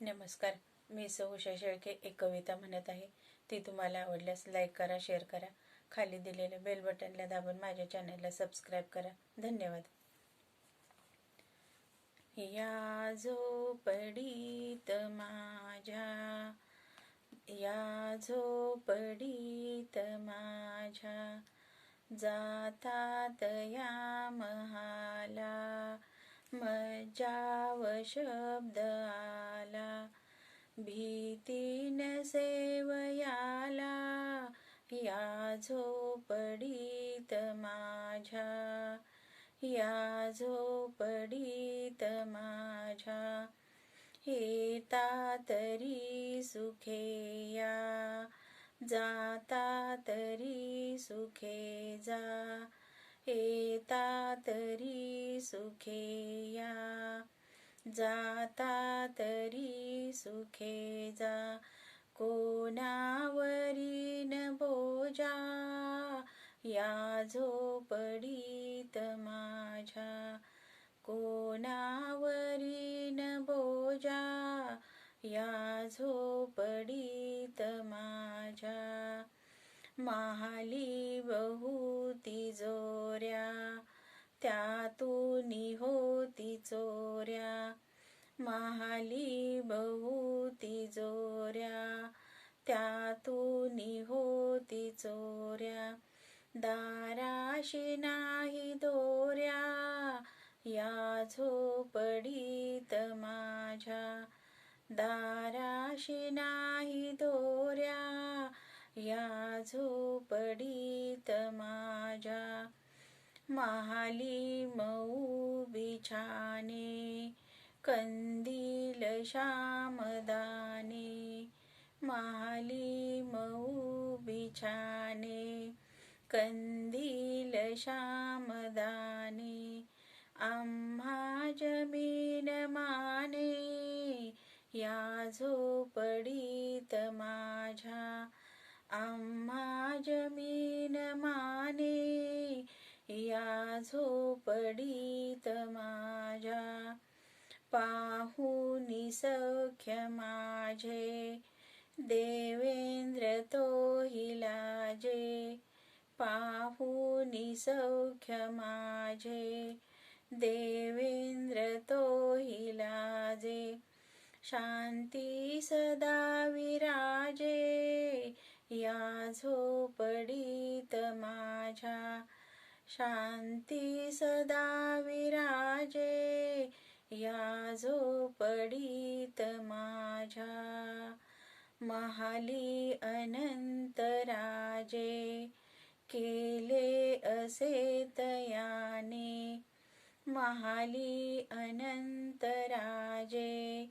नमस्कार. मी सौ उषा शेळके एक कविता म्हणत आहे. ती तुम्हाला आवडल्यास लाईक करा शेअर करा. खाली दिलेल्या बेल बटनला दाबून माझ्या चॅनलला सबस्क्राईब करा. धन्यवाद. या झोपडीत माझ्या या झोपडीत माझ्या जातात या महाला. मजाव शब्द आ भीतीन सेवयाला या झोपडीत माझ्या या झोपडीत माझ्या येता तरी सुखे या जाता तरी सुखे जा येता तरी सुखे या. जाता तरी सुखे जा. कोणावरीन बोजा या झोपडीत माझ्या. कोणावरीन बोजा या झोपडीत माझ्या. महाली बहुती जोऱ्या त्यातून होती चोऱ्या. महाली बहुती जोऱ्या. त्यातून होती चोऱ्या. दाराशी नाही दोऱ्या. या झोपडीत माझ्या. दाराशी नाही दोऱ्या. या झोपडीत माझ्या. महाली मऊ बिछाने कंदील श्यामदाने महाली मऊ बिछाने कंदील श्यामदाने आम्हा जमीन माने या झोपडीत माझ्या आम्हा जमीन माने या झोपडीत माझ्या पाहुनी सख्य माझे. देवेंद्र तो हिलाजे पाहुनी सौख्य माझे. देवेंद्र तो हिलाजे शांती सदा विराजे. या झोपडीत माझ्या शांती सदा विराजे या झोपडीत माझ्या. महाली अनंत राजे केले असे तयाने. महाली अनंत राजे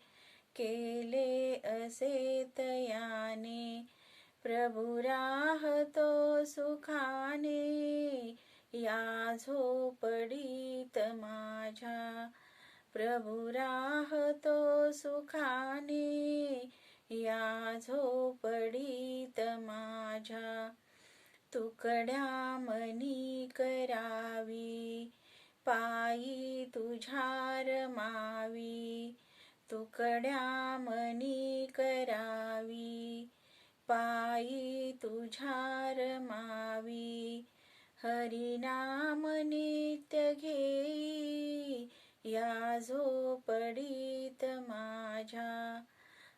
केले असे तयाने. प्रभु राहतो सुखाने या झोपडीत माझ्या प्रभु राहतो सुखाने. या झोपडीत माझ्या तुकड्या मनी करावी. पायी तुझ्या मावी. तुकड्या मनी करावी. हरिनाम नित्य घेई या झोपडीत माझ्या.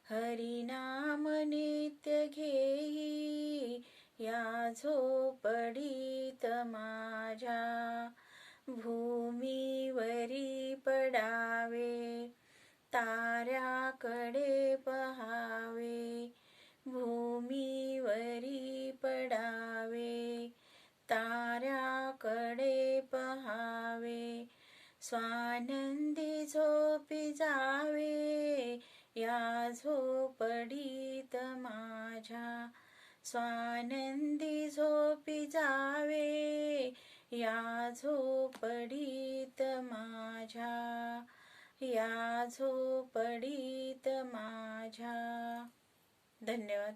हरिनाम नित्य घेई या झोपडीत माझ्या. भूमीवरी पडावे ताऱ्याकडे पहावे. भूमीवरी पडावे. ताऱ्याकडे पहावे. स्वानंदी झोपी जावे. या झोपडीत माझ्या स्वानंदी झोपी जावे. या झोपडीत माझ्या या झोपडीत माझ्या. धन्यवाद.